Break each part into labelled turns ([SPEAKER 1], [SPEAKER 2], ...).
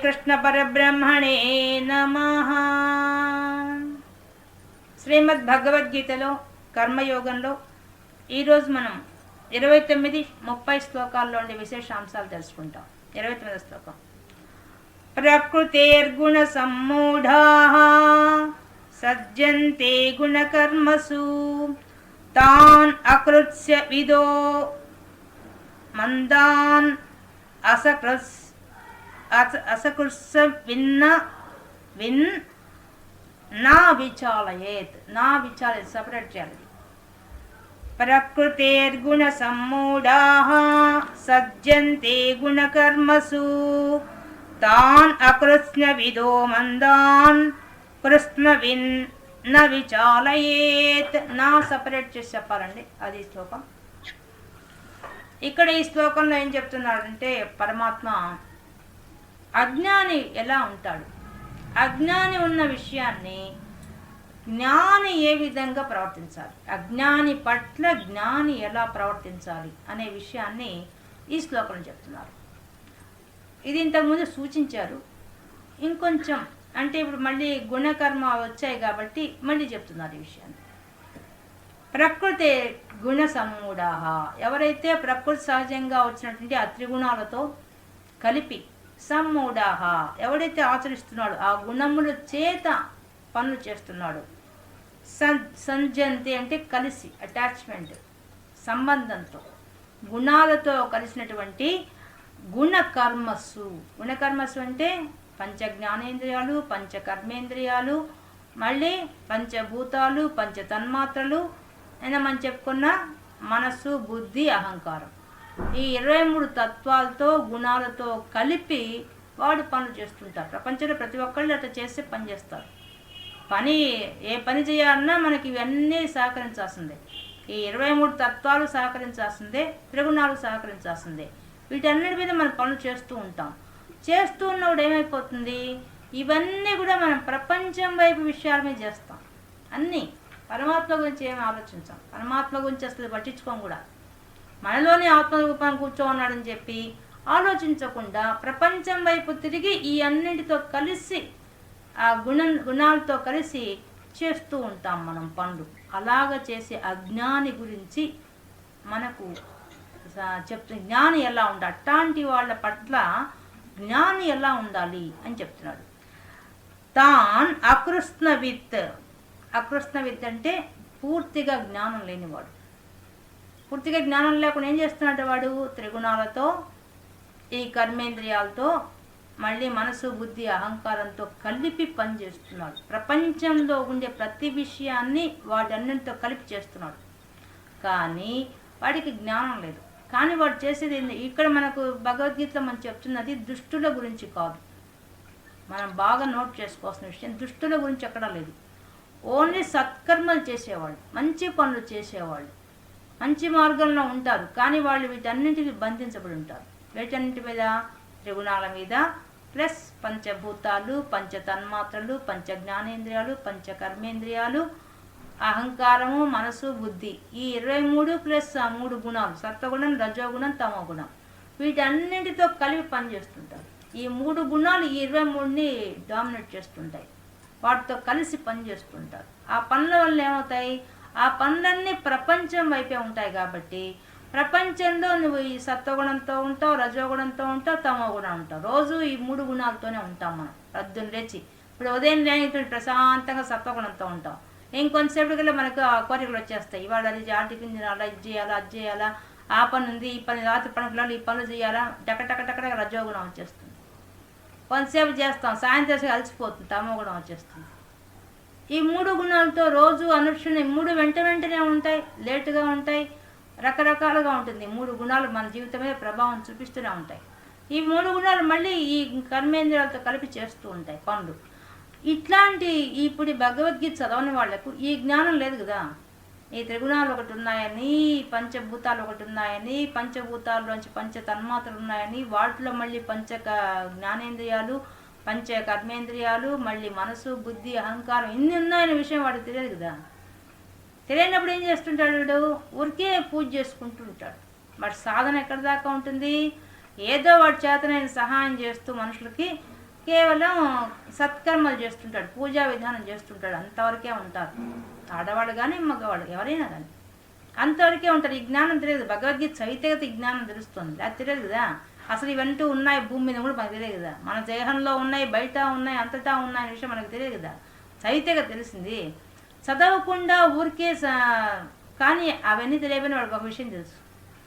[SPEAKER 1] శ్రీకృష్ణ పరబ్రహ్మణే నమ. శ్రీమద్ భగవద్గీతలో కర్మయోగంలో ఈరోజు మనం ఇరవై తొమ్మిది ముప్పై శ్లోకాల్లోని విశేషాంశాలు తెలుసుకుంటాం. ఇరవై తొమ్మిది శ్లోకం. ప్రకృతేర్గుణ సమ్మూఢా సజ్జంతే గుణకర్మసు తాన్ అకృత్స్య విదో మందాన్ అసకృత్స్య అసకృత్స విన్న విన్ నా విచాలయేత్. నా విచాలయేత్ సపరేట్ చేయాలి. ప్రకృతేర్గుణ సమ్మూఢా సజ్జంతే గుణకర్మసు. తాన్ అకృష్ణ విదో మందాన్. కృష్ణ విన్ న విచాలయేత్. నా సపరేట్ చేసి చెప్పాలండి. అది శ్లోకం. ఇక్కడ ఈ శ్లోకంలో ఏం చెప్తున్నాడంటే పరమాత్మ అజ్ఞాని ఎలా ఉంటాడు? అజ్ఞాని ఉన్న విషయాన్ని జ్ఞాని ఏ విధంగా ప్రవర్తించాలి? అజ్ఞాని పట్ల జ్ఞాని ఎలా ప్రవర్తించాలి అనే విషయాన్ని ఈ శ్లోకంలో చెప్తున్నారు. ఇది ఇంతకుముందు సూచించారు. ఇంకొంచెం అంటే ఇప్పుడు మళ్ళీ గుణకర్మ వచ్చాయి కాబట్టి మళ్ళీ చెప్తున్నారు ఈ విషయాన్ని. ప్రకృతి గుణ సమూఢ ఎవరైతే ప్రకృతి సహజంగా వచ్చినటువంటి ఆ త్రిగుణాలతో కలిపి సమ్మూఢాహ ఎవడైతే ఆచరిస్తున్నాడో ఆ గుణముల చేత పనులు చేస్తున్నాడు సన్ సంజంతి అంటే కలిసి అటాచ్మెంట్ సంబంధంతో గుణాలతో కలిసినటువంటి గుణకర్మస్సు గుణకర్మస్సు అంటే పంచ జ్ఞానేంద్రియాలు పంచ కర్మేంద్రియాలు మళ్ళీ పంచభూతాలు పంచ తన్మాత్రలు అయినా మనం చెప్పుకున్న మనస్సు బుద్ధి అహంకారం. ఈ ఇరవై మూడు తత్వాలతో గుణాలతో కలిపి వాడు పనులు చేస్తుంటారు ప్రపంచంలో ప్రతి ఒక్కళ్ళు అట్లా చేస్తే పని చేస్తారు. పని ఏ పని చేయాలన్నా మనకి ఇవన్నీ సహకరించాల్సిందే. ఈ ఇరవై మూడు తత్వాలు సహకరించాల్సిందే త్రిగుణాలు సహకరించాల్సిందే. వీటన్నిటి మీద మనం పనులు చేస్తూ ఉంటాం. చేస్తూ ఉన్నప్పుడు ఏమైపోతుంది? ఇవన్నీ కూడా మనం ప్రపంచం వైపు విషయాల మీద చేస్తాం. అన్నీ. పరమాత్మ గురించి ఏమి ఆలోచించాం? పరమాత్మ గురించి అసలు పట్టించుకోం కూడా. మనలోనే ఆత్మరూపం కూర్చోన్నాడని చెప్పి ఆలోచించకుండా ప్రపంచం వైపు తిరిగి ఈ అన్నింటితో కలిసి ఆ గుణ గుణాలతో కలిసి చేస్తూ ఉంటాం మనం పనులు అలాగ చేసే అజ్ఞాని గురించి మనకు చెప్తు జ్ఞాని ఎలా ఉండాలి అట్లాంటి వాళ్ళ పట్ల జ్ఞాని ఎలా ఉండాలి అని చెప్తున్నాడు. తాన్ అకృష్ణ విత్ అకృష్ణ విత్ అంటే పూర్తిగా జ్ఞానం లేనివాడు. పూర్తిగా జ్ఞానం లేకుండా ఏం చేస్తున్నాడు వాడు త్రిగుణాలతో ఈ కర్మేంద్రియాలతో మళ్ళీ మనసు బుద్ధి అహంకారంతో కలిపి పనిచేస్తున్నాడు ప్రపంచంలో ఉండే ప్రతి విషయాన్ని వాటన్నిటితో కలిపి చేస్తున్నాడు. కానీ వాడికి జ్ఞానం లేదు. కానీ వాడు చేసేది ఏంది? ఇక్కడ మనకు భగవద్గీతలో మనం చెప్తున్నది దుష్టుల గురించి కాదు. మనం బాగా నోట్ చేసుకోవాల్సిన విషయం దుష్టుల గురించి ఎక్కడా లేదు. ఓన్లీ సత్కర్మలు చేసేవాళ్ళు మంచి పనులు చేసేవాళ్ళు మంచి మార్గంలో ఉంటారు. కానీ వాళ్ళు వీటన్నింటికి బంధించబడి ఉంటారు. వీటన్నింటి మీద త్రిగుణాల మీద ప్లస్ పంచభూతాలు పంచ తన్మాత్రలు పంచ జ్ఞానేంద్రియాలు పంచ కర్మేంద్రియాలు అహంకారము మనసు బుద్ధి ఈ ఇరవై మూడు ప్లస్ ఆ మూడు గుణాలు సత్వగుణం రజోగుణం తమోగుణం వీటన్నిటితో కలిపి పనిచేస్తుంటారు. ఈ మూడు గుణాలు ఈ ఇరవై మూడుని డామినేట్ చేస్తుంటాయి. వాటితో కలిసి పనిచేస్తుంటారు. ఆ పనుల వల్ల ఏమవుతాయి? ఆ పనులన్నీ ప్రపంచం వైపే ఉంటాయి కాబట్టి ప్రపంచంలో నువ్వు ఈ సత్వగుణంతో ఉంటావు రజోగుణంతో ఉంటావు తమో గుణం ఉంటావు. రోజు ఈ మూడు గుణాలతోనే ఉంటాం మనం. రద్దు లేచి ఇప్పుడు ఉదయం లేని ప్రశాంతంగా సత్వగుణంతో ఉంటాం. ఇంకొంతసేపటికల్లా మనకు ఆ కోరికలు వచ్చేస్తాయి. ఇవాళ అది టిఫిన్ అలా ఇది చేయాలా అది చేయాలా ఆ పని ఉంది ఈ పని రాత్రి పనులు ఈ పనులు చేయాలా టక టక టక టక రజోగుణం వచ్చేస్తుంది. కొంతసేపు చేస్తాం సాయంత్రం అలసిపోతుంది తమో గుణం వచ్చేస్తుంది. ఈ మూడు గుణాలతో రోజు అనుక్షణ మూడు వెంట వెంటనే ఉంటాయి లేటుగా ఉంటాయి రకరకాలుగా ఉంటుంది. మూడు గుణాలు మన జీవితం మీద ప్రభావం చూపిస్తూనే ఉంటాయి. ఈ మూడు గుణాలు మళ్ళీ ఈ కర్మేంద్రియాలతో కలిపి చేస్తూ ఉంటాయి పనులు. ఇట్లాంటి ఇప్పుడు భగవద్గీత చదవని వాళ్ళకు ఈ జ్ఞానం లేదు కదా. ఈ త్రిగుణాలు ఒకటి ఉన్నాయని పంచభూతాలు ఒకటి ఉన్నాయని పంచభూతాల్లోంచి పంచ తన్మాత్రలు ఉన్నాయని వాటిలో మళ్ళీ పంచక జ్ఞానేంద్రియాలు పంచ కర్మేంద్రియాలు మళ్ళీ మనసు బుద్ధి అహంకారం ఇన్ని ఉన్నాయనే విషయం వాడికి తెలియదు కదా. తెలియనప్పుడు ఏం చేస్తుంటాడు వీడు? ఊరికే పూజ చేసుకుంటూ ఉంటాడు. వాడి సాధన ఎక్కడి దాకా ఉంటుంది? ఏదో వాడి చేతనైన సహాయం చేస్తూ మనుషులకి కేవలం సత్కర్మలు చేస్తుంటాడు పూజా విధానం చేస్తుంటాడు. అంతవరకే ఉంటారు. ఆడవాడు కానీ మగవాడు ఎవరైనా కానీ అంతవరకే ఉంటారు. ఈ జ్ఞానం తెలియదు. భగవద్గీత చదివితే జ్ఞానం తెలుస్తుంది. అది తెలియదు కదా. అసలు ఇవంటూ ఉన్నాయి భూమి మీద కూడా మనకు తెలియదు కదా. మన దేహంలో ఉన్నాయి బయట ఉన్నాయి అంతటా ఉన్నాయి అనే విషయం మనకు తెలియదు కదా. చదివితే తెలిసింది. చదవకుండా ఊరికే కానీ అవన్నీ తెలియని వాడికి ఒక విషయం తెలుసు.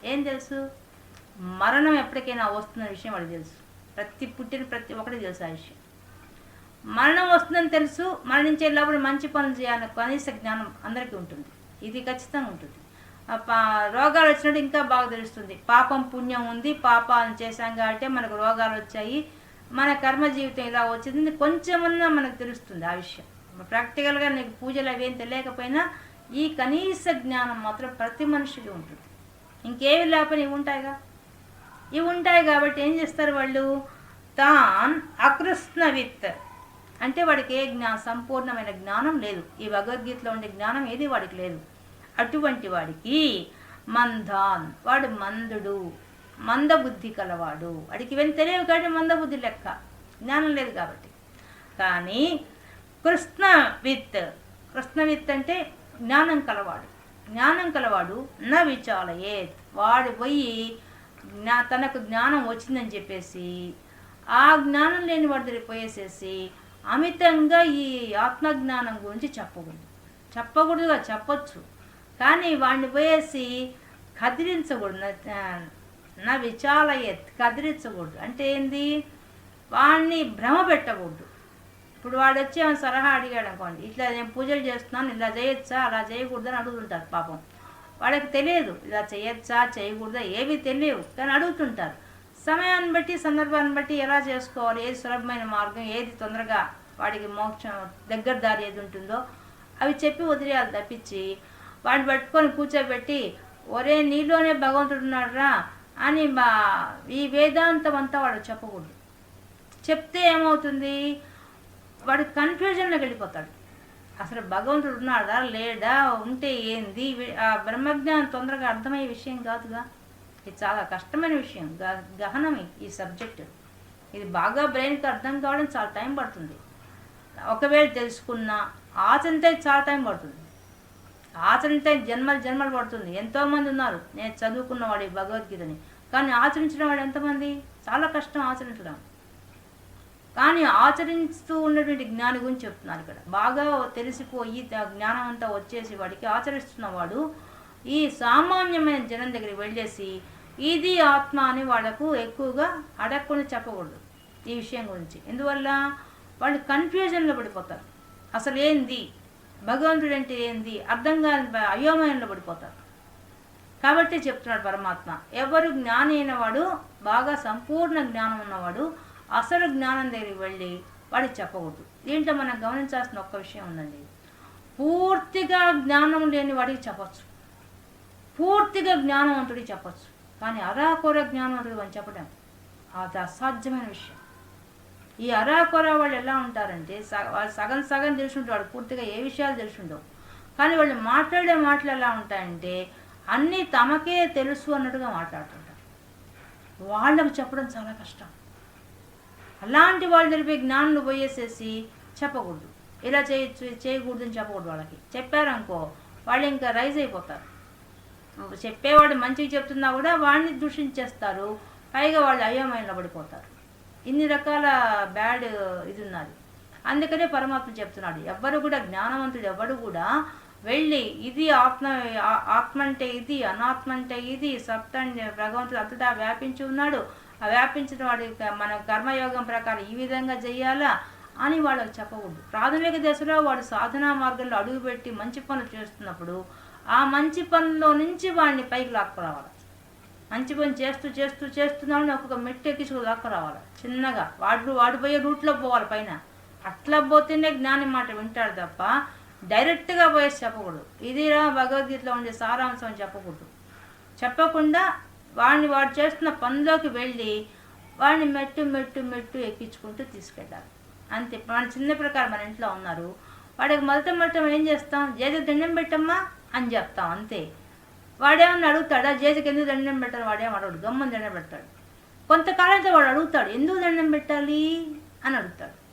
[SPEAKER 1] ఏం తెలుసు? మరణం ఎప్పటికైనా వస్తున్న విషయం వాడికి తెలుసు. ప్రతి పుట్టిన ప్రతి ఒక్కటి తెలుసు ఆ విషయం. మరణం వస్తుందని తెలుసు మరణించే లోపల మంచి పనులు చేయాలని కనీస జ్ఞానం అందరికీ ఉంటుంది. ఇది ఖచ్చితంగా ఉంటుంది. రోగాలు వచ్చినట్టు ఇంకా బాగా తెలుస్తుంది. పాపం పుణ్యం ఉంది పాపాలను చేశాం కాబట్టి మనకు రోగాలు వచ్చాయి. మన కర్మ జీవితం ఇలా వచ్చింది కొంచెమన్నా మనకు తెలుస్తుంది ఆ విషయం. ప్రాక్టికల్గా నీకు పూజలు అవేం తెలియకపోయినా ఈ కనీస జ్ఞానం మాత్రం ప్రతి మనిషికి ఉంటుంది. ఇంకేమి లేకపోయినా ఇవి ఉంటాయిగా. ఇవి ఉంటాయి కాబట్టి ఏం చేస్తారు వాళ్ళు? తాన్ అకృష్ణవిత్. అంటే వాడికి ఏ జ్ఞా సంపూర్ణమైన జ్ఞానం లేదు. ఈ భగవద్గీతలో ఉండే జ్ఞానం ఏది వాడికి లేదు. అటువంటి వాడికి మందాన్ వాడు మందుడు మందబుద్ధి కలవాడు. వాడికి ఇవన్నీ తెలియవు కాబట్టి మందబుద్ధి లెక్క. జ్ఞానం లేదు కాబట్టి. కానీ కృష్ణవిత్ కృష్ణవిత్ అంటే జ్ఞానం కలవాడు. జ్ఞానం కలవాడు నా విచాలయే వాడు పోయి జ్ఞా తనకు జ్ఞానం వచ్చిందని చెప్పేసి ఆ జ్ఞానం లేని వాడి దగ్గర పోయేసేసి అమితంగా ఈ ఆత్మజ్ఞానం గురించి చెప్పకూడదు. చెప్పకూడదుగా చెప్పొచ్చు. కానీ వాడిని పోయేసి కదిలించకూడదు. నా- నా విచాలయత్ కదిలించకూడదు. అంటే ఏంది? వాడిని భ్రమ పెట్టకూడదు. ఇప్పుడు వాడు వచ్చి ఏమైనా సలహా అడిగాడు అనుకోండి ఇట్లా నేను పూజలు చేస్తున్నాను ఇలా చేయొచ్చా అలా చేయకూడదని అడుగుతుంటారు పాపం. వాళ్ళకి తెలియదు ఇలా చేయొచ్చా చేయకూడదా ఏవి తెలియవు కానీ అడుగుతుంటారు. సమయాన్ని బట్టి సందర్భాన్ని బట్టి ఎలా చేసుకోవాలి ఏది సులభమైన మార్గం ఏది తొందరగా వాడికి మోక్షం దగ్గర దారి ఏది ఉంటుందో అవి చెప్పి వదిలేయాలి తప్పించి వాడిని పట్టుకొని కూర్చోబెట్టి ఒరే నీలోనే భగవంతుడు ఉన్నాడురా అని మా ఈ వేదాంతం అంతా వాడు చెప్పకూడదు. చెప్తే ఏమవుతుంది? వాడు కన్ఫ్యూజన్లోకి వెళ్ళిపోతాడు. అసలు భగవంతుడు ఉన్నాడా లేడా? ఉంటే ఏంది? ఆ బ్రహ్మజ్ఞానం తొందరగా అర్థమయ్యే విషయం కాదుగా. ఇది చాలా కష్టమైన విషయం. గ- గహనం ఈ- సబ్జెక్టు. ఇది బాగా బ్రెయిన్కి అర్థం కావడం చాలా టైం పడుతుంది. ఒకవేళ తెలుసుకున్నా ఆచంతే చాలా టైం పడుతుంది. ఆచరించే జన్మలు జన్మలు పడుతుంది. ఎంతోమంది ఉన్నారు. నేను చదువుకున్నవాడు ఈ భగవద్గీతని. కానీ ఆచరించిన వాడు ఎంతమంది చాలా కష్టం ఆచరించడం. కానీ ఆచరిస్తూ ఉన్నటువంటి జ్ఞాని గురించి చెప్తున్నారు ఇక్కడ. బాగా తెలిసిపోయి జ్ఞానం అంతా వచ్చేసి వాడికి ఆచరిస్తున్నవాడు ఈ సామాన్యమైన జనం దగ్గరికి వెళ్ళేసి ఇది ఆత్మ అని వాళ్ళకు ఎక్కువగా అడగకుండా చెప్పకూడదు ఈ విషయం గురించి. ఎందువల్ల? వాళ్ళు కన్ఫ్యూజన్లో పడిపోతారు. అసలు ఏంది భగవంతుడు అంటే ఏంది? అర్థం కాని అయోమయంలో పడిపోతారు కాబట్టి చెప్తున్నాడు పరమాత్మ ఎవరు జ్ఞాని అయినవాడు బాగా సంపూర్ణ జ్ఞానం ఉన్నవాడు అసలు జ్ఞానం దగ్గరికి వెళ్ళి వాడికి చెప్పకూడదు. దీంట్లో మనం గమనించాల్సిన ఒక్క విషయం ఉందండి. పూర్తిగా జ్ఞానం లేని వాడికి చెప్పచ్చు. పూర్తిగా జ్ఞానవంతుడికి చెప్పచ్చు. కానీ అరాకొర జ్ఞానవంతుడు అని చెప్పడం అది అసాధ్యమైన విషయం. ఈ అరాకొర వాళ్ళు ఎలా ఉంటారంటే సగ వాళ్ళు సగం సగం తెలుసుంటాడు పూర్తిగా ఏ విషయాలు తెలుసుండవు. కానీ వాళ్ళు మాట్లాడే మాటలు ఎలా ఉంటాయంటే అన్నీ తమకే తెలుసు అన్నట్టుగా మాట్లాడుతుంటారు. వాళ్ళకు చెప్పడం చాలా కష్టం. అలాంటి వాళ్ళు తెలిపే జ్ఞానులు పోయేసేసి చెప్పకూడదు. ఇలా చేయొచ్చు చేయకూడదు అని చెప్పకూడదు వాళ్ళకి. చెప్పారనుకో వాళ్ళు ఇంకా రైజ్ అయిపోతారు. చెప్పేవాడు మంచిగా చెప్తున్నా కూడా వాడిని దూషించేస్తారు. పైగా వాళ్ళు అయోమయంలో పడిపోతారు. ఇన్ని రకాల బ్యాడ్ ఇది ఉన్నది అందుకనే పరమాత్మ చెప్తున్నాడు ఎవ్వరు కూడా జ్ఞానవంతుడు ఎవడు కూడా వెళ్ళి ఇది ఆత్మ ఆత్మ అంటే ఇది అనాత్మ అంటే ఇది సప్త భగవంతుడు అంతటా వ్యాపించి ఉన్నాడు. ఆ వ్యాపించిన వాడి మన కర్మయోగం ప్రకారం ఈ విధంగా చేయాలా అని వాళ్ళకి చెప్పకూడదు. ప్రాథమిక దశలో వాడు సాధనా మార్గంలో అడుగుపెట్టి మంచి పనులు చేస్తున్నప్పుడు ఆ మంచి పనుల్లో నుంచి వాడిని పైకి లాక్కురావాలి. మంచి పని చేస్తూ చేస్తూ చేస్తున్నామని ఒక్కొక్క మెట్టు ఎక్కించుకు లాక్కురావాలి. చిన్నగా వాడు వాడు పోయే రూట్లో పోవాలి పైన. అట్లా పోతేనే జ్ఞాని మాట వింటాడు తప్ప డైరెక్ట్గా పోయేసి చెప్పకూడదు. ఇదిరా భగవద్గీతలో ఉండే సారాంశం అని చెప్పకూడదు. చెప్పకుండా వాడిని వాడు చేస్తున్న పనిలోకి వెళ్ళి వాడిని మెట్టు మెట్టు మెట్టు ఎక్కించుకుంటూ తీసుకెళ్ళాలి. అంతే. మన చిన్న ప్రకారం మన ఇంట్లో ఉన్నారు. వాడికి మొదట మొదట ఏం చేస్తాం? ఏదో దండం పెట్టమ్మా అని చెప్తాం. అంతే. వాడేమన్నా అడుగుతాడు? ఆ జేసుకి ఎందుకు దండం పెట్టాలి? వాడేం అడగడు గమ్మని దండం పెడతాడు. కొంతకాలంతో వాడు అడుగుతాడు ఎందుకు దండం పెట్టాలి? అని అడుగుతాడు.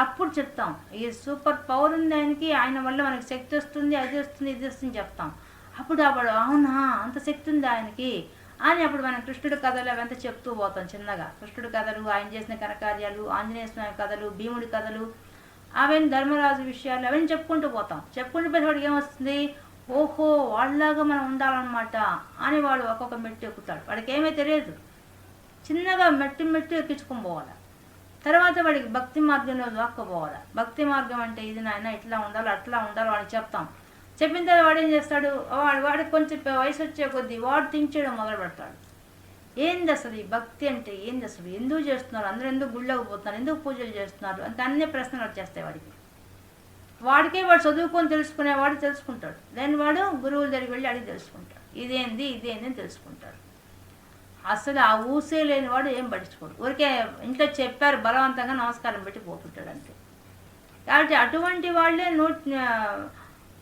[SPEAKER 1] అప్పుడు చెప్తాం ఈ సూపర్ పవర్ ఉంది ఆయనకి ఆయన వల్ల మనకి శక్తి వస్తుంది అది వస్తుంది ఇది వస్తుంది చెప్తాం. అప్పుడు అప్పుడు అవునా అంత శక్తి ఉంది ఆయనకి? అని అప్పుడు మనం కృష్ణుడి కథలు అవంతా చెప్తూ పోతాం చిన్నగా. కృష్ణుడి కథలు ఆయన చేసిన కనకార్యాలు ఆంజనేయ స్వామి కథలు భీముడి కథలు అవన్నీ ధర్మరాజు విషయాలు అవన్నీ చెప్పుకుంటూ పోతాం. చెప్పుకుంటూ పోతే వాడికి ఏమొస్తుంది? ఓహో వాళ్ళలాగా మనం ఉండాలన్నమాట అని వాడు ఒక్కొక్క మెట్టు ఎక్కుతాడు. వాడికి ఏమీ తెలియదు. చిన్నగా మెట్టు మెట్టు ఎక్కించుకొని పోవాలి. తర్వాత వాడికి భక్తి మార్గంలో దొక్కపోవాలి. భక్తి మార్గం అంటే ఇది నాయన ఇట్లా ఉండాలి అట్లా ఉండాలి వాడికి చెప్తాం. చెప్పిన తర్వాత వాడు ఏం చేస్తాడు? వాడు వాడికి కొంచెం వయసు వచ్చే కొద్దీ వాడు తించడం మొదలు పెడతాడు. ఏంది అసలు ఈ భక్తి అంటే ఏంది అసలు? ఎందుకు చేస్తున్నారు? అందరూ ఎందుకు గుళ్ళకు పోతున్నారు? ఎందుకు పూజలు చేస్తున్నారు? అంటే అన్ని ప్రశ్నలు వచ్చేస్తాయి వాడికి. వాడికే వాడు చదువుకొని తెలుసుకునేవాడు తెలుసుకుంటాడు. దాన్ని వాడు గురువుల దగ్గరికి వెళ్ళి అడిగి తెలుసుకుంటాడు. ఇదేంది ఇదేంది అని తెలుసుకుంటాడు. అసలు ఆ ఊసే లేనివాడు ఏం పట్టించుకోడు. ఊరికే ఇంట్లో చెప్పారు బలవంతంగా నమస్కారం పెట్టి పోతుంటాడు అంతే. కాబట్టి అటువంటి వాళ్ళే నూ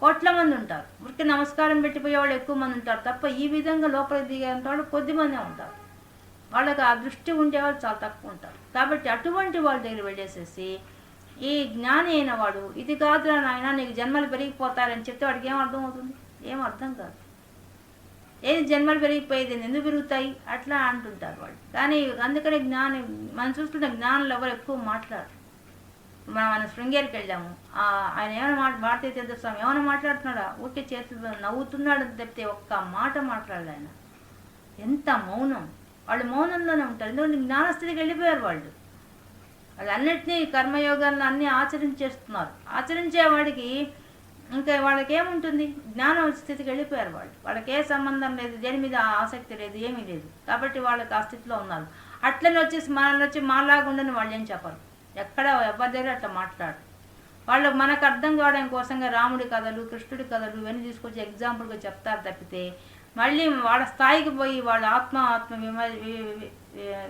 [SPEAKER 1] కోట్ల మంది ఉంటారు. ఊరికి నమస్కారం పెట్టిపోయేవాళ్ళు ఎక్కువ మంది ఉంటారు. తప్ప ఈ విధంగా లోపలికి దిగేంత వాళ్ళు కొద్దిమందే ఉంటారు. వాళ్ళకి ఆ దృష్టి ఉండేవాళ్ళు చాలా తక్కువ ఉంటారు. కాబట్టి అటువంటి వాళ్ళ దగ్గర వెళ్ళేసేసి ఈ జ్ఞాని అయిన వాడు? ఇది కాదురా నాయన నీకు జన్మలు పెరిగిపోతారని చెప్తే వాడికి ఏం అర్థం అవుతుంది ఏం అర్థం కాదు. ఏది జన్మలు పెరిగిపోయేది? ఎందుకు పెరుగుతాయి? అట్లా అంటుంటారు వాళ్ళు. కానీ అందుకనే జ్ఞాని మనం చూస్తుంటే జ్ఞానులు ఎవరు ఎక్కువ మాట్లాడరు. మనం ఆయన శృంగేరికి వెళ్ళాము. ఆయన ఏమైనా మాట భారతీయ తీర్థస్వామి ఏమైనా మాట్లాడుతున్నాడా? ఊరికే చేతులు నవ్వుతున్నాడు అని చెప్తే ఒక్క మాట మాట్లాడలేదు ఆయన ఎంత మౌనం. వాళ్ళు మౌనంలోనే ఉంటారు. ఎందుకంటే జ్ఞానస్థితికి వెళ్ళిపోయారు వాళ్ళు. వాళ్ళు అన్నిటినీ కర్మయోగాలను అన్నీ ఆచరించేస్తున్నారు. ఆచరించే వాడికి ఇంకా వాళ్ళకి ఏముంటుంది జ్ఞానం స్థితికి వెళ్ళిపోయారు వాళ్ళు. వాళ్ళకి ఏ సంబంధం లేదు దేని మీద ఆసక్తి లేదు ఏమీ లేదు. కాబట్టి వాళ్ళకి ఆ స్థితిలో ఉన్నారు. అట్లనే వచ్చేసి మనల్ని వచ్చి మాలాగుండని వాళ్ళు ఏం చెప్పరు. ఎక్కడ ఎవరి దగ్గర అట్లా మాట్లాడరు. వాళ్ళు మనకు అర్థం కావడం కోసంగా రాముడి కథలు కృష్ణుడి కథలు ఇవన్నీ తీసుకొచ్చి ఎగ్జాంపుల్గా చెప్తారు తప్పితే మళ్ళీ వాళ్ళ స్థాయికి పోయి వాళ్ళ ఆత్మ ఆత్మ విమ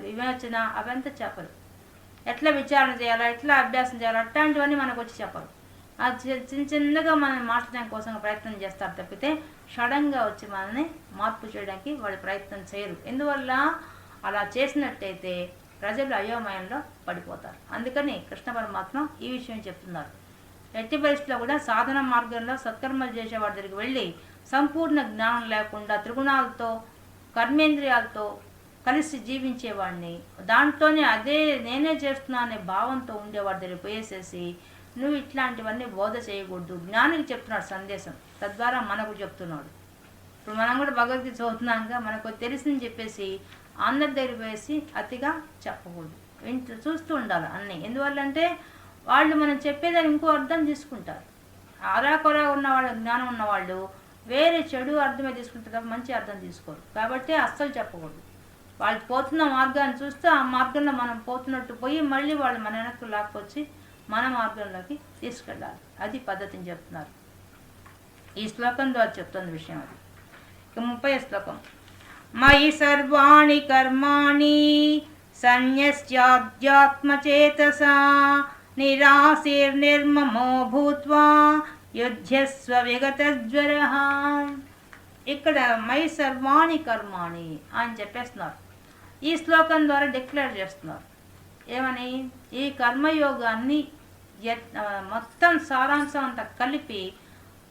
[SPEAKER 1] వివేచన అవంతా చెప్పరు. ఎట్లా విచారణ చేయాలా ఎట్లా అభ్యాసం చేయాలా అట్లాంటివన్నీ మనకు వచ్చి చెప్పరు అది చిన్న చిన్నగా మనం మార్చడం కోసం ప్రయత్నం చేస్తారు తప్పితే సడన్గా వచ్చి మనల్ని మార్పు చేయడానికి వాళ్ళు ప్రయత్నం చేయరు. ఎందువల్ల? అలా చేసినట్టయితే ప్రజలు అయోమయంలో పడిపోతారు. అందుకని కృష్ణ పరమాత్మ ఈ విషయం చెప్తున్నారు. ఎట్టి పరిస్థితిలో కూడా సాధన మార్గంలో సత్కర్మలు చేసేవాడి దగ్గరికి వెళ్ళి సంపూర్ణ జ్ఞానం లేకుండా త్రిగుణాలతో కర్మేంద్రియాలతో కలిసి జీవించేవాడిని దాంట్లోనే అదే నేనే చేస్తున్నా అనే భావంతో ఉండేవాడి దగ్గర పోయేసేసి నువ్వు ఇట్లాంటివన్నీ బోధ చేయకూడదు. జ్ఞానికి చెప్తున్నాడు సందేశం. తద్వారా మనకు చెప్తున్నాడు. ఇప్పుడు మనం కూడా భగవద్గీత చదువుతున్నాక మనకు తెలిసింది చెప్పేసి అందరి దగ్గర పోయేసి అతిగా చెప్పకూడదు. ఇంట్లో చూస్తూ ఉండాలి అన్నీ. ఎందువల్లంటే వాళ్ళు మనం చెప్పేదాన్ని ఇంకో అర్థం తీసుకుంటారు. ఆరాకొరా ఉన్న వాళ్ళ జ్ఞానం ఉన్నవాళ్ళు వేరే చెడు అర్థమే తీసుకుంటారు మంచి అర్థం తీసుకోరు. కాబట్టి అస్సలు చెప్పకూడదు. వాళ్ళు పోతున్న మార్గాన్ని చూస్తే ఆ మార్గంలో మనం పోతున్నట్టు పోయి మళ్ళీ వాళ్ళు మన వెనక్కి లాక్కొచ్చి మన మార్గంలోకి తీసుకెళ్ళాలి. అది పద్ధతిని చెప్తున్నారు. ఈ శ్లోకం ద్వారా చెప్తున్న విషయం అది. ఇక ముప్పై శ్లోకం. మయి సర్వాణి కర్మాణి సన్యస్యాధ్యాత్మచేతసా నిరాశీర్నిర్మమో భూత్వా యుధ్యస్వ విగతజ్వర. ఇక్కడ మై సర్వాణి కర్మాణి అని చెప్పేస్తున్నారు. ఈ శ్లోకం ద్వారా డిక్లేర్ చేస్తున్నారు. ఏమని? ఈ కర్మయోగాన్ని మొత్తం సారాంశం అంతా కలిపి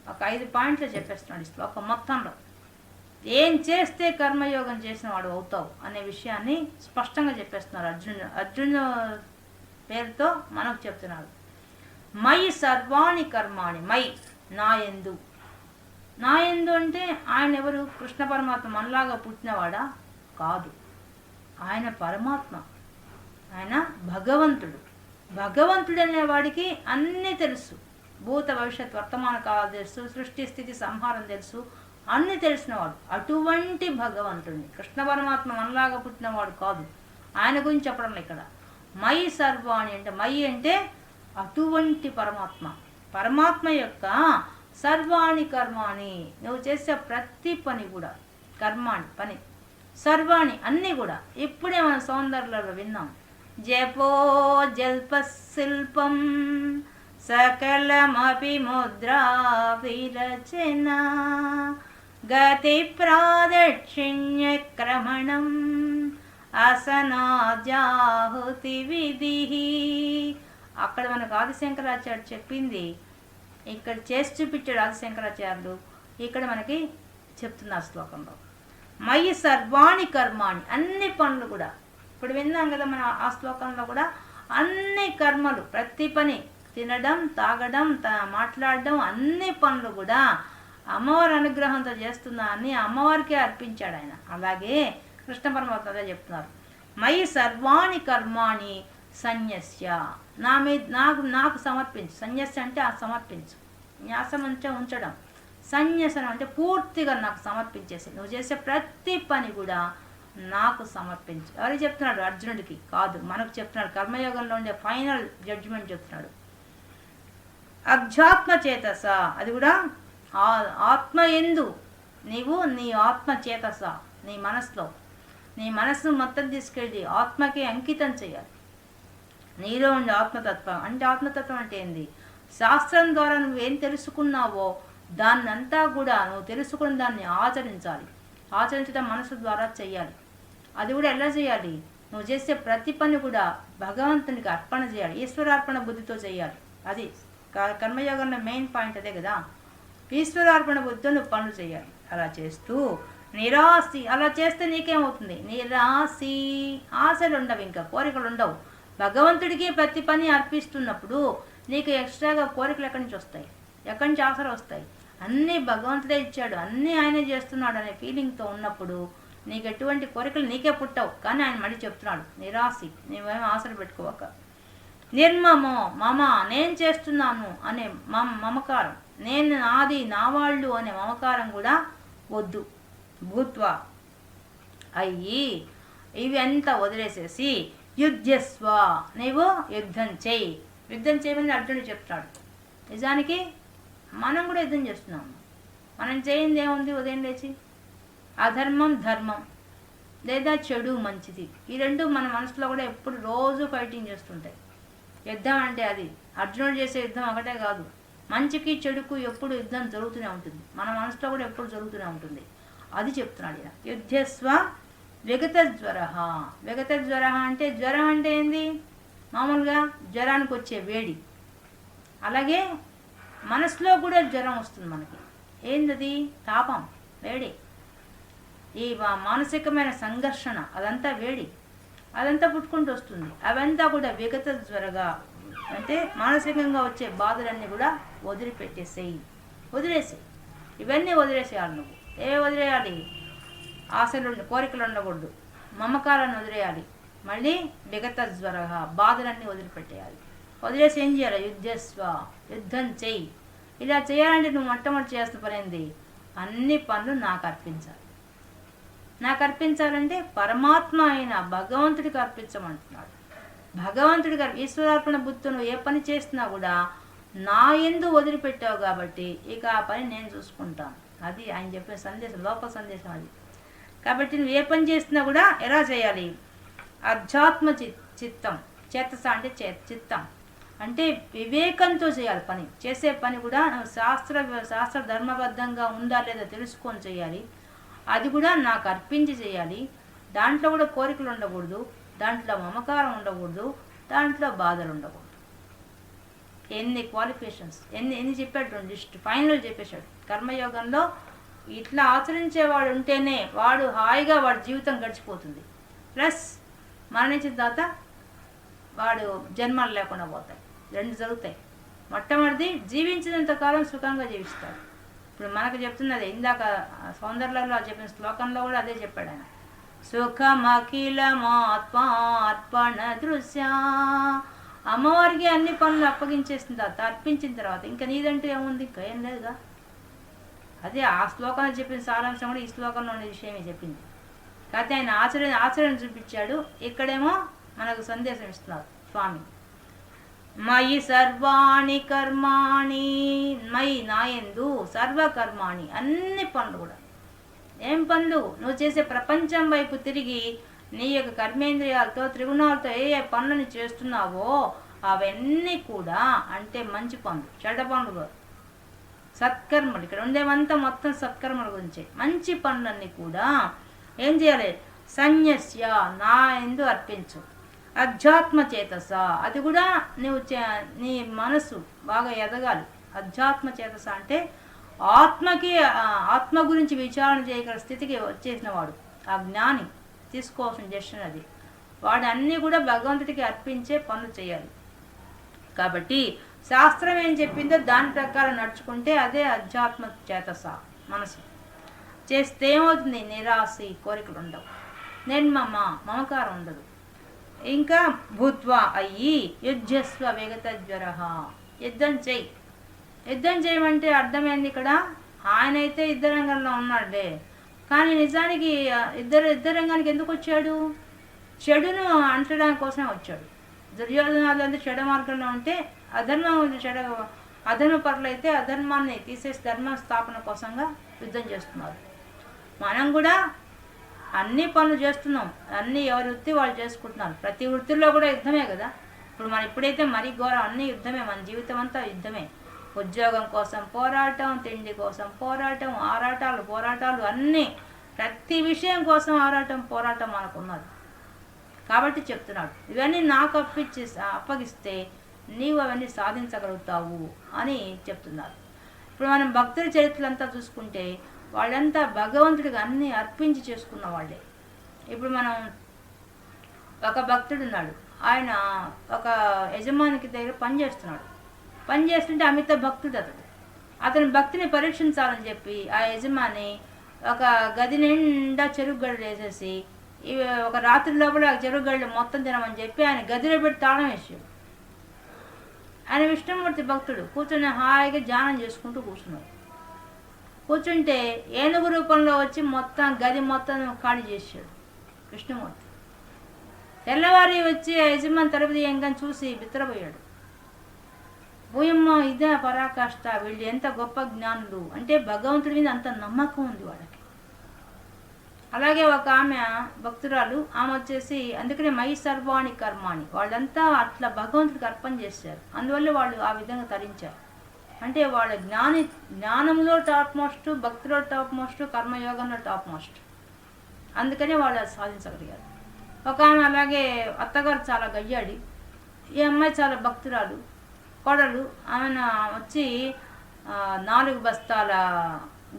[SPEAKER 1] ఒక ఐదు పాయింట్లు చెప్పేస్తున్నాడు ఈ శ్లోకం మొత్తంలో. ఏం చేస్తే కర్మయోగం చేసిన వాడు అవుతావు అనే విషయాన్ని స్పష్టంగా చెప్పేస్తున్నారు అర్జును అర్జును పేరుతో మనకు చెప్తున్నాడు. మై సర్వాణి కర్మాణి మై నా ఎందు నా ఎందు అంటే ఆయన ఎవరు? కృష్ణ పరమాత్మ మనలాగా పుట్టినవాడా? కాదు. ఆయన పరమాత్మ. ఆయన భగవంతుడు. భగవంతుడు అనేవాడికి అన్నీ తెలుసు. భూత భవిష్యత్ వర్తమాన కాలం తెలుసు సృష్టి స్థితి సంహారం తెలుసు అన్నీ తెలిసినవాడు. అటువంటి భగవంతుడిని కృష్ణ పరమాత్మ మనలాగా పుట్టినవాడు కాదు. ఆయన గురించి చెప్పడం ఇక్కడ. మై సర్వాణి అంటే మై అంటే అటువంటి పరమాత్మ. పరమాత్మ యొక్క సర్వాణి కర్మాణి. నువ్వు చేసే ప్రతి పని కూడా కర్మాణి పని. సర్వాణి అన్నీ కూడా. ఇప్పుడే మన సౌందర్యలో విన్నాం. జపో జల్ప శిల్పం సకలమపి ముద్రా విరచన. గతి ప్రాదక్షిణ్య క్రమణం అసనాజాహుతి విధి. అక్కడ మనకు ఆదిశంకరాచార్య చెప్పింది ఇక్కడ చేసి చూపించాడు ఆదిశంకరాచార్యులు ఇక్కడ మనకి చెప్తున్నారు శ్లోకంలో. మయి సర్వాణి కర్మాణి అన్ని పనులు కూడా. ఇప్పుడు విన్నాం కదా మన ఆ శ్లోకంలో కూడా అన్ని కర్మలు ప్రతి పని తినడం తాగడం త- మాట్లాడడం అన్ని పనులు కూడా అమ్మవారి అనుగ్రహంతో చేస్తున్నా అని అమ్మవారికే అర్పించాడు ఆయన. అలాగే కృష్ణ పరమాత్మ చెప్తున్నారు. మయి సర్వాణి కర్మాణి సన్యస్య. నా మీద నాకు నాకు సమర్పించు. సన్యస్య అంటే ఆ సమర్పించు. న్యాసం అంటే ఉంచడం. సన్యాసనం అంటే పూర్తిగా నాకు సమర్పించేసి నువ్వు చేసే ప్రతి పని కూడా నాకు సమర్పించు. ఎవరు చెప్తున్నాడు అర్జునుడికి కాదు. మనకు చెప్తున్నాడు కర్మయోగంలో ఉండే ఫైనల్ జడ్జిమెంట్ చెప్తున్నాడు. అధ్యాత్మ చేతస. అది కూడా ఆత్మ ఎందు. నీవు నీ ఆత్మ చేతస. నీ మనసులో నీ మనస్సు మొత్తం తీసుకెళ్ళి ఆత్మకి అంకితం చేయాలి. నీలో ఉండే ఆత్మతత్వం. అంటే ఆత్మతత్వం అంటే ఏంది? శాస్త్రం ద్వారా నువ్వేం తెలుసుకున్నావో దాన్నంతా కూడా నువ్వు తెలుసుకుని దాన్ని ఆచరించాలి. ఆచరించడం మనసు ద్వారా చేయాలి అది కూడా ఎలా చేయాలి? నువ్వు చేసే ప్రతి పని కూడా భగవంతునికి అర్పణ చేయాలి. ఈశ్వరార్పణ బుద్ధితో చేయాలి అది కర్మయోగంలో మెయిన్ పాయింట్ అదే కదా. ఈశ్వరార్పణ బుద్ధితో నువ్వు పనులు చేయాలి అలా చేస్తూ నిరాశి అలా చేస్తే నీకేమవుతుంది? నిరాశి ఆశలు ఉండవు ఇంకా కోరికలు ఉండవు. భగవంతుడికి ప్రతి పని అర్పిస్తున్నప్పుడు నీకు ఎక్స్ట్రాగా కోరికలు ఎక్కడి నుంచి వస్తాయి? ఎక్కడి నుంచి ఆశలు వస్తాయి? అన్నీ భగవంతుడే ఇచ్చాడు అన్నీ ఆయనే చేస్తున్నాడు అనే ఫీలింగ్తో ఉన్నప్పుడు నీకు ఎటువంటి కోరికలు నీకే పుట్టవు. కానీ ఆయన మళ్ళీ చెప్తున్నాడు నిరాశి నీవేం ఆశలు పెట్టుకోక నిర్మమో మమ నేను చేస్తున్నాను అనే మమ మమకారం. నేను నాది నా వాళ్ళు అనే మమకారం కూడా వద్దు. భూత్వ అయ్యి ఇవి అంతా వదిలేసేసి యుద్ధస్వ నీవు యుద్ధం చేయి. యుద్ధం చేయమని అర్జునుడు చెప్తాడు నిజానికి మనం కూడా యుద్ధం చేస్తున్నాము మనం చేయింది ఏముంది? ఉదయం లేచి అధర్మం ధర్మం లేదా చెడు మంచిది. ఈ రెండు మన మనసులో కూడా ఎప్పుడు రోజు ఫైటింగ్ చేస్తుంటాయి. యుద్ధం అంటే అది. అర్జునుడు చేసే యుద్ధం ఒకటే కాదు. మంచికి చెడుకు ఎప్పుడు యుద్ధం జరుగుతూనే ఉంటుంది. మన మనసులో కూడా ఎప్పుడు జరుగుతూనే ఉంటుంది. అది చెప్తున్నాడు ఇలా యుద్ధస్వ విగత జ్వర. విగత జ్వర అంటే జ్వరం అంటే ఏంది? మామూలుగా జ్వరానికి వచ్చే వేడి. అలాగే మనసులో కూడా జ్వరం వస్తుంది మనకి. ఏందది? తాపం. వేడి. ఈ మా- మానసికమైన సంఘర్షణ అదంతా వేడి. అదంతా పుట్టుకుంటూ వస్తుంది. అవంతా కూడా విగత జ్వరగా అంటే మానసికంగా వచ్చే బాధలన్నీ కూడా వదిలిపెట్టేసేయి. వదిలేసేయి. ఇవన్నీ వదిలేసేయాలి నువ్వు. ఏ వదిలేయాలి? ఆశలు కోరికలు ఉండకూడదు. మమకాలను వదిలేయాలి. మళ్ళీ విగత జ్వర బాధలన్నీ వదిలిపెట్టేయాలి. వదిలేసి ఏం చేయాలి? యుద్ధస్వ యుద్ధం చెయ్యి ఇలా చేయాలంటే నువ్వు మొట్టమొదటి చేస్తున్న పనింది అన్ని పనులు నాకు అర్పించాలి. నాకు అర్పించాలంటే పరమాత్మ అయిన భగవంతుడికి అర్పించమంటున్నాడు. భగవంతుడికి ఈశ్వరార్పణ బుద్ధి నువ్వు ఏ పని చేస్తున్నా కూడా నా ఎందు వదిలిపెట్టావు కాబట్టి ఇక ఆ పని నేను చూసుకుంటాను. అది ఆయన చెప్పిన సందేశం లోపల సందేశం అది. కాబట్టి నువ్వు ఏ పని చేస్తున్నా కూడా ఎలా చేయాలి? అధ్యాత్మ చిత్తం. చేతస అంటే చే చిత్తం. అంటే వివేకంతో చేయాలి పని. చేసే పని కూడా శాస్త్ర శాస్త్ర ధర్మబద్ధంగా ఉందా లేదా తెలుసుకొని చేయాలి. అది కూడా నాకు అర్పించి చేయాలి. దాంట్లో కూడా కోరికలు ఉండకూడదు. దాంట్లో మమకారం ఉండకూడదు. దాంట్లో బాధలు ఉండకూడదు. ఎన్ని క్వాలిఫికేషన్స్ ఎన్ని ఎన్ని చెప్పాడు లిస్ట్ ఫైనల్ చెప్పేశాడు. కర్మయోగంలో ఇట్లా ఆచరించేవాడు ఉంటేనే వాడు హాయిగా వాడి జీవితం గడిచిపోతుంది. ప్లస్ మరణించిన తర్వాత వాడు జన్మలు లేకుండా పోతాయి. రెండు జరుగుతాయి. మొట్టమొదటిది జీవించినంత కాలం సుఖంగా జీవిస్తాడు ఇప్పుడు మనకు చెప్తున్నది ఇందాక సౌందర్యంలో చెప్పిన శ్లోకంలో కూడా అదే చెప్పాడు ఆయన. సుఖమఖిలమాత్మార్పణ దృశ్య. అమ్మవారికి అన్ని పనులు అప్పగించేసిన తర్వాత అర్పించిన తర్వాత ఇంకా నీదంటూ ఏముంది? ఇంకా ఏం లేదుగా. అదే ఆ శ్లోకంలో చెప్పిన సారాంశం కూడా ఈ శ్లోకంలో ఉన్న విషయమే చెప్పింది. కాకపోతే ఆయన ఆచరణ ఆచరణ చూపించాడు. ఇక్కడేమో మనకు సందేశం ఇస్తున్నారు స్వామి. మయి సర్వాణి కర్మాణి మయి నాయందు సర్వకర్మాణి అన్ని పనులు కూడా. ఏం పనులు? నువ్వు చేసే ప్రపంచం వైపు తిరిగి నీ యొక్క కర్మేంద్రియాలతో త్రిగుణాలతో ఏ ఏ పనులను చేస్తున్నావో అవన్నీ కూడా అంటే మంచి పనులు చెడ్డ పనులు కాదు. సత్కర్మలు ఇక్కడ ఉండేవంతా మొత్తం సత్కర్మల గురించి. మంచి పనులన్నీ కూడా ఏం చేయాలి? సన్యస్య నా ఎందు అర్పించు. అధ్యాత్మ చేతస అది కూడా నువ్వు చే- నీ మనసు బాగా ఎదగాలి. అధ్యాత్మ చేతస అంటే ఆత్మకి ఆత్మ గురించి విచారణ చేయగల స్థితికి వచ్చేసిన వాడు. ఆ జ్ఞాని తీసుకోవాల్సిన జస్టన్ అది. వాడు అన్నీ కూడా భగవంతుడికి అర్పించే పనులు చేయాలి. కాబట్టి శాస్త్రం ఏం చెప్పిందో దాని ప్రకారం నడుచుకుంటే అదే అధ్యాత్మ చేతస మనసు. చేస్తే ఏమవుతుంది? నిరాశి కోరికలు ఉండవు. నిర్మమ మమకారం ఉండదు. ఇంకా భూత్వా అయ్యి యుద్ధస్వ విగత జ్వర యుద్ధం చేయి. యుద్ధం చేయమంటే అర్థమైంది ఇక్కడ? ఆయన అయితే యుద్ధరంగంలో ఉన్నాడులే. కానీ నిజానికి ఇద్దరు ఇద్దరు యుద్ధరంగానికి ఎందుకు వచ్చాడు? చెడును అంటడానికి కోసమే వచ్చాడు. దుర్యోధనాలంతా చెడు మార్గంలో ఉంటే అధర్మం చెడ అధర్మ పరులైతే అధర్మాన్ని తీసేసి ధర్మ స్థాపన కోసంగా యుద్ధం చేస్తున్నారు. మనం కూడా అన్ని పనులు చేస్తున్నాం. అన్ని ఎవరి వృత్తి వాళ్ళు చేసుకుంటున్నారు. ప్రతి వృత్తిలో కూడా యుద్ధమే కదా. ఇప్పుడు మనం ఇప్పుడైతే మరీ ఘోరం అన్ని యుద్ధమే. మన జీవితం అంతా యుద్ధమే. ఉద్యోగం కోసం పోరాటం తిండి కోసం పోరాటం ఆరాటాలు పోరాటాలు అన్నీ ప్రతి విషయం కోసం ఆరాటం పోరాటం మనకున్నది. కాబట్టి చెప్తున్నాడు ఇవన్నీ నాకు అప్పించి అప్పగిస్తే నీవు అవన్నీ సాధించగలుగుతావు అని చెప్తున్నారు ఇప్పుడు మనం భక్తుల చరిత్రలంతా చూసుకుంటే వాళ్ళంతా భగవంతుడికి అన్నీ అర్పించి చేసుకున్న వాళ్ళే. ఇప్పుడు మనం ఒక భక్తుడు ఉన్నాడు. ఆయన ఒక యజమానికి దగ్గర పని చేస్తున్నాడు. పని చేస్తుంటే అమిత భక్తుడు అతడు. అతని భక్తిని పరీక్షించాలని చెప్పి ఆ యజమాని ఒక గది నిండా చెరుకు గడ్డలు వేసేసి ఇవి ఒక రాత్రి లోపల ఆ చెరుకు గడ్డలు మొత్తం తినమని చెప్పి ఆయన గదిలో పెట్టి తాళం వేసాడు ఆయన విష్ణుమూర్తి భక్తుడు. కూర్చొని హాయిగా ధ్యానం చేసుకుంటూ కూర్చున్నాడు. కూర్చుంటే ఏనుగు రూపంలో వచ్చి మొత్తం గది మొత్తం ఖాళీ చేశాడు. కృష్ణమూర్తి. తెల్లవారి వచ్చి యజమాని తలుపు తీయంగా చూసి బిత్తరపోయాడు. భూయమ్మ ఇదే పరాకాష్ట వీళ్ళు ఎంత గొప్ప జ్ఞానులు. అంటే భగవంతుడి మీద అంత నమ్మకం ఉంది వాళ్ళకి. అలాగే ఒక ఆమె భక్తురాలు ఆమె వచ్చేసి అందుకనే మై సర్వాణి కర్మాణి. వాళ్ళంతా అట్లా భగవంతుడికి అర్పణ చేశారు. అందువల్ల వాళ్ళు ఆ విధంగా తరించారు. అంటే వాళ్ళ జ్ఞాని జ్ఞానంలో టాప్ మోస్ట్ భక్తిలో టాప్ మోస్ట్ కర్మయోగంలో టాప్ మోస్ట్ అందుకనే వాళ్ళు అది సాధించగలిగారు. ఒక ఆమె అలాగే అత్తగారు చాలా గయ్యాడి ఈ అమ్మాయి చాలా భక్తురాలు కోడలు. ఆమెను వచ్చి నాలుగు బస్తాల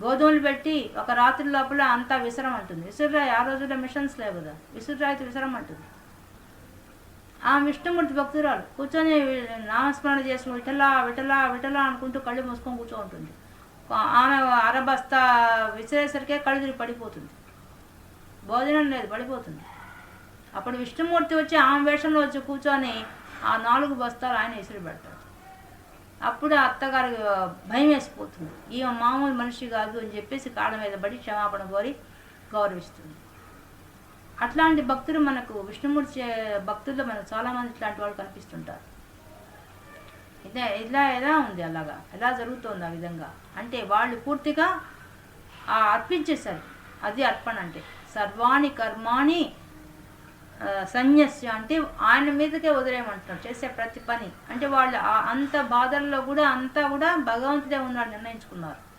[SPEAKER 1] గోధుమలు పెట్టి ఒక రాత్రి లోపల అంతా విసరమంటుంది విసురురాయి ఆ రోజుల్లో మిషన్స్ లేవు కదా. విసురురాయితో విసరమంటుంది ఆ విష్ణుమూర్తి భక్తురాలు. కూర్చొని నామస్మరణ చేసి విఠలా విఠలా విఠలా అనుకుంటూ కళ్ళు మూసుకొని కూర్చో ఉంటుంది ఆమె అరబస్తా విసిరేసరికే కళ్ళు తిరిగి పడిపోతుంది. భోజనం లేదు పడిపోతుంది. అప్పుడు విష్ణుమూర్తి వచ్చి ఆమె వేషంలో వచ్చి కూర్చొని ఆ నాలుగు బస్తాలు ఆయన విసిరి పెడతాడు. అప్పుడు ఆ అత్తగారు భయం వేసిపోతుంది. ఈమె మామూలు మనిషి కాదు అని చెప్పేసి కాళ్ళ మీద పడి క్షమాపణ కోరి గౌరవిస్తుంది. అట్లాంటి భక్తులు మనకు విష్ణుమూర్తి భక్తుల్లో మనకు చాలామంది ఇట్లాంటి వాళ్ళు కనిపిస్తుంటారు. ఇదే ఇలా ఎలా ఉంది అలాగా? ఎలా జరుగుతోంది ఆ విధంగా? అంటే వాళ్ళు పూర్తిగా ఆ అర్పించేశారు. అది అర్పణ అంటే సర్వాణి కర్మాణి సన్యస్య అంటే ఆయన మీదకే వదిలేయమంటున్నారు చేసే ప్రతి పని. అంటే వాళ్ళు ఆ- అంత బాధల్లో కూడా అంతా కూడా భగవంతుడే ఉన్నాడు నిర్ణయించుకున్నారు.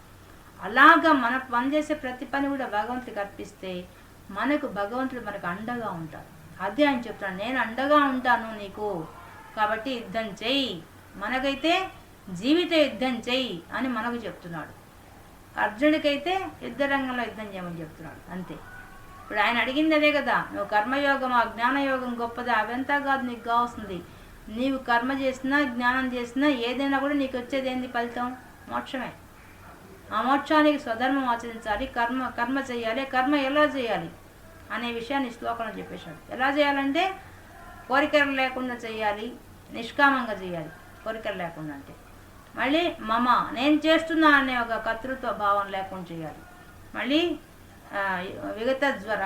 [SPEAKER 1] అలాగా మన పని చేసే ప్రతి పని కూడా భగవంతుడికి అర్పిస్తే మనకు భగవంతుడు మనకు అండగా ఉంటాడు. అదే ఆయన చెప్తాను నేను అండగా ఉంటాను నీకు. కాబట్టి యుద్ధం చెయ్యి మనకైతే జీవిత యుద్ధం చెయ్యి అని మనకు చెప్తున్నాడు. అర్జునుడికైతే యుద్ధ రంగంలో యుద్ధం చేయమని చెప్తున్నాడు. అంతే. ఇప్పుడు ఆయన అడిగింది అదే కదా నువ్వు కర్మయోగం ఆ జ్ఞానయోగం గొప్పది? అవంతా కాదు నీకు కావస్తుంది నీవు కర్మ చేసినా జ్ఞానం చేసినా ఏదైనా కూడా నీకు వచ్చేది ఏంది ఫలితం? మోక్షమే. ఆ మోక్షానికి స్వధర్మం ఆచరించాలి కర్మ కర్మ చేయాలి కర్మ ఎలా చేయాలి అనే విషయాన్ని శ్లోకంలో చెప్పేశాడు. ఎలా చేయాలంటే కోరికలు లేకుండా చేయాలి నిష్కామంగా చేయాలి. కోరికలు లేకుండా అంటే మళ్ళీ మమ నేను చేస్తున్నా అనే ఒక కర్తృత్వ భావం లేకుండా చేయాలి. మళ్ళీ విగత జ్వర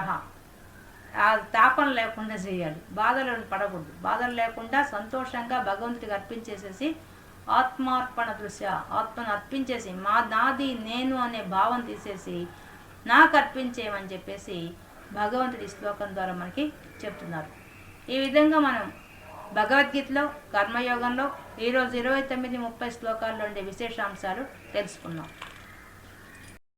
[SPEAKER 1] ఆ తాపం లేకుండా చేయాలి. బాధలను పడకూడదు. బాధలు లేకుండా సంతోషంగా భగవంతుడికి అర్పించేసేసి ఆత్మార్పణ దృశ్య ఆత్మను అర్పించేసి మా నాది నేను అనే భావం తీసేసి నాకు అర్పించేయమని చెప్పేసి భగవంతుడి శ్లోకం ద్వారా మనకి చెప్తున్నారు. ఈ విధంగా మనం భగవద్గీతలో కర్మయోగంలో ఈరోజు ఇరవై తొమ్మిది ముప్పై శ్లోకాల్లో ఉండే విశేషాంశాలు తెలుసుకున్నాం.